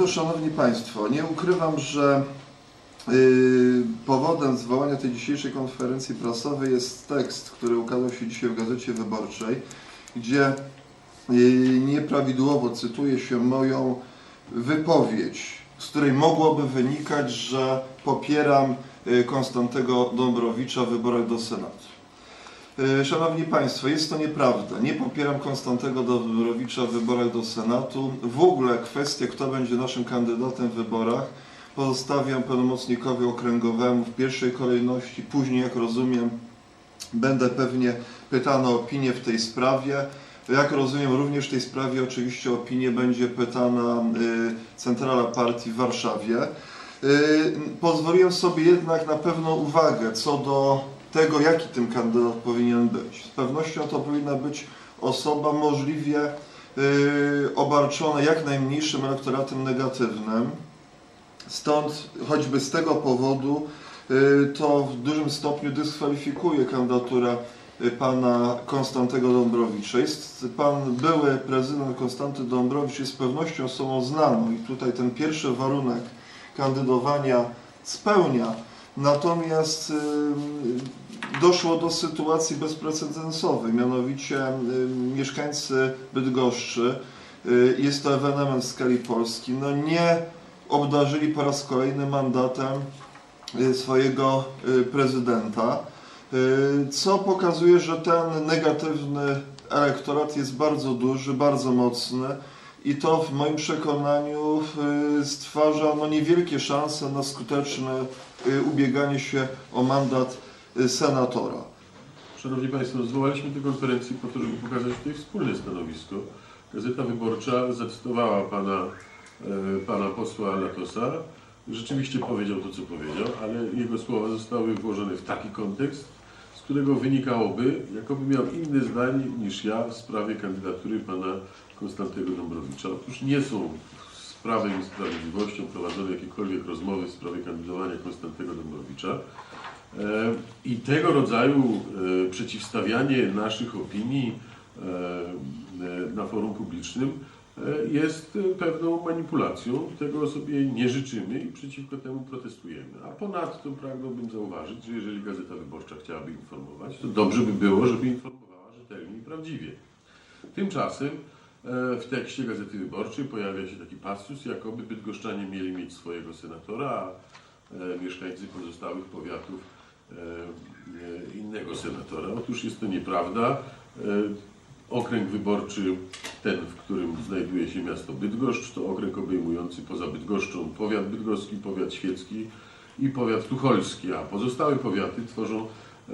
Otóż, Szanowni Państwo, nie ukrywam, że y, powodem zwołania tej dzisiejszej konferencji prasowej jest tekst, który ukazał się dzisiaj w Gazecie Wyborczej, gdzie y, nieprawidłowo cytuje się moją wypowiedź, z której mogłoby wynikać, że popieram y, Konstantego Dąbrowicza w wyborach do Senatu. Y, Szanowni Państwo, jest to nieprawda. Nie popieram Konstantego Dąbrowicza w wyborach do Senatu. W ogóle kwestię, kto będzie naszym kandydatem w wyborach, pozostawiam pełnomocnikowi okręgowemu w pierwszej kolejności. Później, jak rozumiem, będę pewnie pytany o opinię w tej sprawie. Jak rozumiem, również w tej sprawie oczywiście opinię będzie pytana y, centrala partii w Warszawie. Y, Pozwoliłem sobie jednak na pewną uwagę co do tego, jaki tym kandydat powinien być. Z pewnością to powinna być osoba możliwie y, obarczona jak najmniejszym elektoratem negatywnym. Stąd choćby z tego powodu y, to w dużym stopniu dyskwalifikuje kandydaturę y, pana Konstantego Dąbrowicza. Jest pan były prezydent Konstanty Dąbrowicz jest z pewnością osobą znaną i tutaj ten pierwszy warunek kandydowania spełnia. Natomiast doszło do sytuacji bezprecedensowej, mianowicie mieszkańcy Bydgoszczy, y, jest to ewenement w skali Polski, no nie obdarzyli po raz kolejny mandatem y, swojego y, prezydenta, co pokazuje, że ten negatywny elektorat jest bardzo duży, bardzo mocny i to w moim przekonaniu y, stwarza no, niewielkie szanse na skuteczne y, ubieganie się o mandat y, senatora. Szanowni Państwo, zwołaliśmy tę konferencję po to, żeby pokazać tutaj wspólne stanowisko. Gazeta Wyborcza zacytowała pana, pana posła Latosa. Rzeczywiście powiedział to, co powiedział, ale jego słowa zostały włożone w taki kontekst, z którego wynikałoby, jakoby miał inne zdanie niż ja w sprawie kandydatury pana Konstantego Dąbrowicza. Otóż nie są z Prawem i Sprawiedliwością prowadzone jakiekolwiek rozmowy w sprawie kandydowania Konstantego Dąbrowicza. E, I tego rodzaju e, przeciwstawianie naszych opinii e, na forum publicznym jest pewną manipulacją. Tego sobie nie życzymy i przeciwko temu protestujemy. A ponadto pragnąłbym zauważyć, że jeżeli Gazeta Wyborcza chciałaby informować, to dobrze by było, żeby informowała rzetelnie i prawdziwie. Tymczasem w tekście Gazety Wyborczej pojawia się taki pasus, jakoby bydgoszczanie mieli mieć swojego senatora, a e, mieszkańcy pozostałych powiatów e, e, innego senatora. Otóż jest to nieprawda. E, Okręg wyborczy, ten, w którym znajduje się miasto Bydgoszcz, to okręg obejmujący poza Bydgoszczą powiat bydgoski, powiat świecki i powiat tucholski, a pozostałe powiaty tworzą e,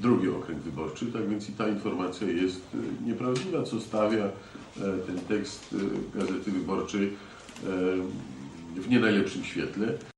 drugi okręg wyborczy. Tak więc i ta informacja jest e, nieprawdziwa, co stawia e, ten tekst e, Gazety Wyborczej e, w nie najlepszym świetle.